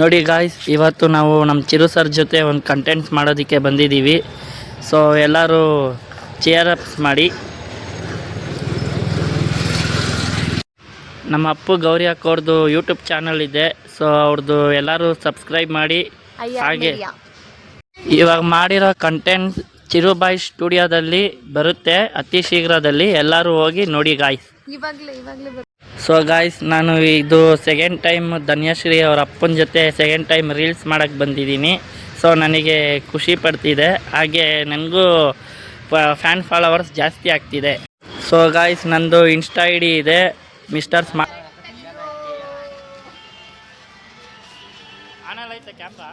ನೋಡಿ ಗಾಯ್ಸ್ ಇವತ್ತು ನಾವು ನಮ್ಮ ಚಿರು ಸರ್ ಜೊತೆ ಒಂದು ಕಂಟೆಂಟ್ಸ್ ಮಾಡೋದಕ್ಕೆ ಬಂದಿದ್ದೀವಿ. ಸೊ ಎಲ್ಲರೂ ಚೇರ್ ಅಪ್ಸ್ ಮಾಡಿ. ನಮ್ಮ ಅಪ್ಪು ಗೌರಿ ಅಕ್ಕವ್ರದ್ದು ಯೂಟ್ಯೂಬ್ ಚಾನಲ್ ಇದೆ. ಸೊ ಅವ್ರದ್ದು ಎಲ್ಲರೂ ಸಬ್ಸ್ಕ್ರೈಬ್ ಮಾಡಿ. ಹಾಗೆ. ಇವಾಗ ಮಾಡಿರೋ ಕಂಟೆಂಟ್ ಚಿರುಬಾಯ್ ಸ್ಟುಡಿಯೋದಲ್ಲಿ ಬರುತ್ತೆ ಅತಿ ಶೀಘ್ರದಲ್ಲಿ ಎಲ್ಲರೂ ಹೋಗಿ ನೋಡಿ ಗಾಯ್ಸ್ ಇವಾಗಲೇ ಇವಾಗ್ಲೇ ಸೊ ಗಾಯ್ಸ್ ನಾನು ಇದು ಸೆಕೆಂಡ್ ಟೈಮ್ ಧನ್ಯಶ್ರೀ ಅವರ ಅಪ್ಪನ ಜೊತೆ ಸೆಕೆಂಡ್ ಟೈಮ್ ರೀಲ್ಸ್ ಮಾಡೋಕ್ಕೆ ಬಂದಿದ್ದೀನಿ. ಸೊ ನನಗೆ ಖುಷಿ ಪಡ್ತಿದೆ. ಹಾಗೆ ನನಗೂ ಫ್ಯಾನ್ ಫಾಲೋವರ್ಸ್ ಜಾಸ್ತಿ ಆಗ್ತಿದೆ. ಸೊ ಗಾಯ್ಸ್ ನಂದು ಇನ್ಸ್ಟಾ ಐ ಡಿ ಇದೆ. ಮಿಸ್ಟರ್ ಸ್ಮಾ ಕ್ಯಾಮ್ರಾ